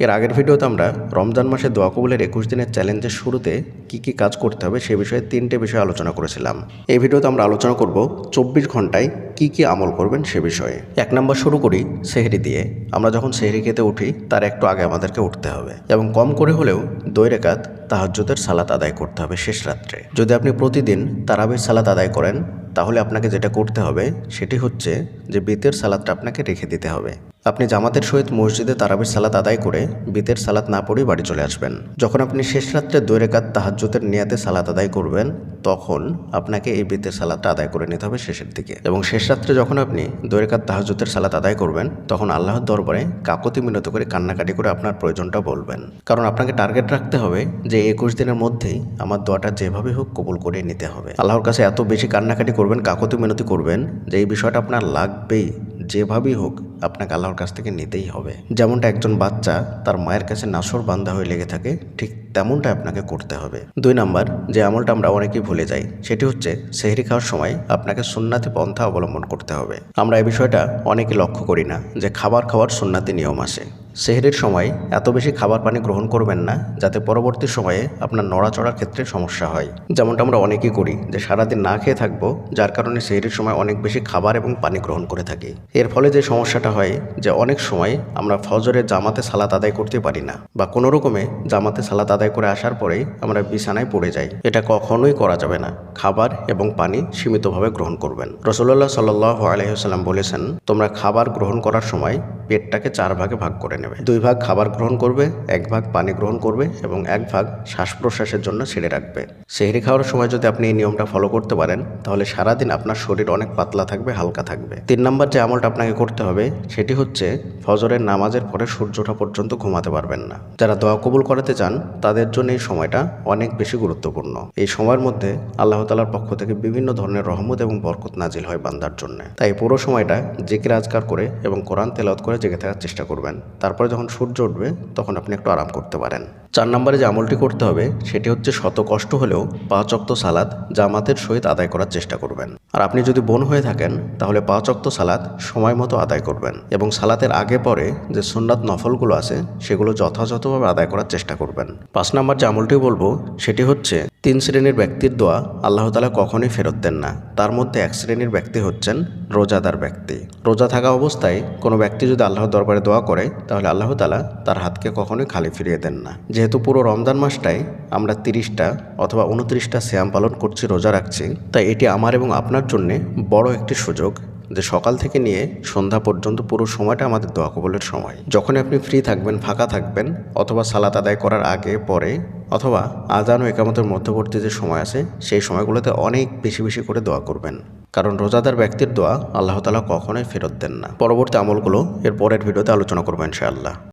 এর আগের ভিডিওতে আমরা রমজান মাসে দোয়া কবুলের একুশ দিনের চ্যালেঞ্জের শুরুতে কি কি কাজ করতে হবে সে বিষয়ে তিনটে বিষয়ে আলোচনা করেছিলাম। এই ভিডিওতে আমরা আলোচনা করব চব্বিশ ঘন্টায় কি কি আমল করবেন সে বিষয়ে। এক নম্বর শুরু করি সেহরি দিয়ে। আমরা যখন সেহরি খেতে উঠি, তার একটু আগে আমাদেরকে উঠতে হবে এবং কম করে হলেও দই রেখাত তাহাজ্জুদের সালাত আদায় করতে হবে শেষ রাত্রে। যদি আপনি প্রতিদিন তারাবির সালাত আদায় করেন, তাহলে আপনাকে যেটা করতে হবে, সেটি হচ্ছে যে বেতের সালাদটা আপনাকে রেখে দিতে হবে। আপনি জামাতের সহিত মসজিদে তারাবির সালাত আদায় করে বেতের সালাত না পড়েই বাড়ি চলে আসবেন। যখন আপনি শেষ রাত্রে দই রেখাত তাহাজ্জুদের নিয়াতে সালাত আদায় করবেন, তখন আপনাকে এই বেতের সালাদটা আদায় করে নিতে হবে শেষের দিকে এবং শেষ রাত্রে যখন আপনি দই তাহাজুতের সালাত আদায় করবেন, তখন আল্লাহর দরবারে কাকতি মিনত করে, কান্নাকাটি করে আপনার প্রয়োজনটা বলবেন। কারণ আপনাকে টার্গেট রাখতে হবে যে একুশ দিনের মধ্যেই আমার দোয়াটা যেভাবে হোক কবুল করে নিতে হবে। আল্লাহর কাছে এত বেশি কান্নাকাটি করবেন, কাকতি মিনতি করবেন, যে এই বিষয়টা আপনার লাগবেই। যেভাবেই হোক, আপনাকে আল্লাহর কাছ থেকে নিতেই হবে। যেমনটা একজন বাচ্চা তার মায়ের কাছে নাসর বান্ধা হয়ে লেগে থাকে, ঠিক তেমনটা আপনাকে করতে হবে। দুই নাম্বার, যে আমলটা আমরা অনেকেই ভুলে যাই, সেটি হচ্ছে সেহরি খাওয়ার সময় আপনাকে সুন্নাতি পন্থা অবলম্বন করতে হবে। আমরা এই বিষয়টা অনেকে লক্ষ্য করি না যে খাবার খাওয়ার সুন্নাতি নিয়ম আসে। সেহরির সময় এত বেশি খাবার পানি গ্রহণ করবেন না, যাতে পরবর্তী সময়ে আপনার নড়াচড়ার ক্ষেত্রে সমস্যা হয়। যেমনটা আমরা অনেকেই করি যে সারাদিন না খেয়ে থাকব, যার কারণে সেহরির সময় অনেক বেশি খাবার এবং পানি গ্রহণ করে থাকি। এর ফলে যে সমস্যাটা হয় যে অনেক সময় আমরা ফজরের জামাতে সালাত আদায় করতে পারি না বা কোনো রকমে জামাতে সালাত আদায় করে আসার পরেই আমরা বিছানায় পড়ে যাই। এটা কখনোই করা যাবে না। খাবার এবং পানি সীমিতভাবে গ্রহণ করবেন। রসুল্লাহ সাল্লাহ আলহিহাল্লাম বলেছেন, তোমরা খাবার গ্রহণ করার সময় পেটটাকে চার ভাগে ভাগ করে নেবে। দুই ভাগ খাবার গ্রহণ করবে, এক ভাগ পানি গ্রহণ করবে এবং এক ভাগ শ্বাস প্রশ্বাসের জন্য ছেড়ে রাখবে। সেহরি খাওয়ার সময় যদি আপনি এই নিয়মটা ফলো করতে পারেন, তাহলে সারাদিন আপনার শরীর অনেক পাতলা থাকবে, হালকা থাকবে। তিন নম্বর যে আমলটা আপনাকে করতে হবে, সেটি হচ্ছে ফজরের নামাজের পরে সূর্য ওঠা পর্যন্ত ঘুমাতে পারবেন না। যারা দোয়া কবুল করাতে চান, তাদের জন্য এই সময়টা অনেক বেশি গুরুত্বপূর্ণ। এই সময়ের মধ্যে আল্লাহ তালার পক্ষ থেকে বিভিন্ন ধরনের রহমত এবং বরকত নাজিল হয় বান্দার জন্য। তাই পুরো সময়টা জিকির আজকার করে এবং কোরআন তেলাওত করে জেগে থাকার চেষ্টা করবেন। তারপরে যখন সূর্য উঠবে তখন আপনি একটু আরাম করতে পারেন। চার নম্বরে যে আমলটি করতে হবে, সেটি হচ্ছে শত কষ্ট হলেও পাঁচ অক্ত সালাদ জামাতের সহিত আদায় করার চেষ্টা করবেন। আর আপনি যদি বোন হয়ে থাকেন, তাহলে পাঁচ অক্ত সালাদ সময় মতো আদায় করবেন এবং সালাতের আগে পরে যে সুন্নাত নফলগুলো আছে, সেগুলো যথাযথভাবে আদায় করার চেষ্টা করবেন। পাঁচ নম্বর যে আমলটি বলব, সেটি হচ্ছে তিন শ্রেণির ব্যক্তির দোয়া আল্লাহ তালা কখনোই ফেরত দেন না। তার মধ্যে এক শ্রেণির ব্যক্তি হচ্ছেন রোজাদার ব্যক্তি। রোজা থাকা অবস্থায় কোনো ব্যক্তি যদি আল্লাহর দরবারে দোয়া করে, তাহলে আল্লাহ তালা তার হাতকে কখনোই খালি ফিরিয়ে দেন না। যেহেতু পুরো রমজান মাসটাই আমরা তিরিশটা অথবা উনত্রিশটা শ্যাম পালন করছি, রোজা রাখছি, তাই এটি আমার এবং আপনার জন্যে বড় একটি সুযোগ যে সকাল থেকে নিয়ে সন্ধ্যা পর্যন্ত পুরো সময়টা আমাদের দোয়া কবলের সময়। যখন আপনি ফ্রি থাকবেন, ফাঁকা থাকবেন, অথবা সালাত আদায় করার আগে, পরে, অথবা আজান ও একামতের মধ্যবর্তী যে সময় আছে, সেই সময়গুলোতে অনেক বেশি বেশি করে দোয়া করবেন। কারণ রোজাদার ব্যক্তির দোয়া আল্লাহ তালা কখনোই ফেরত দেন না। পরবর্তী আমলগুলো এর পরের ভিডিওতে আলোচনা করব ইনশাআল্লাহ।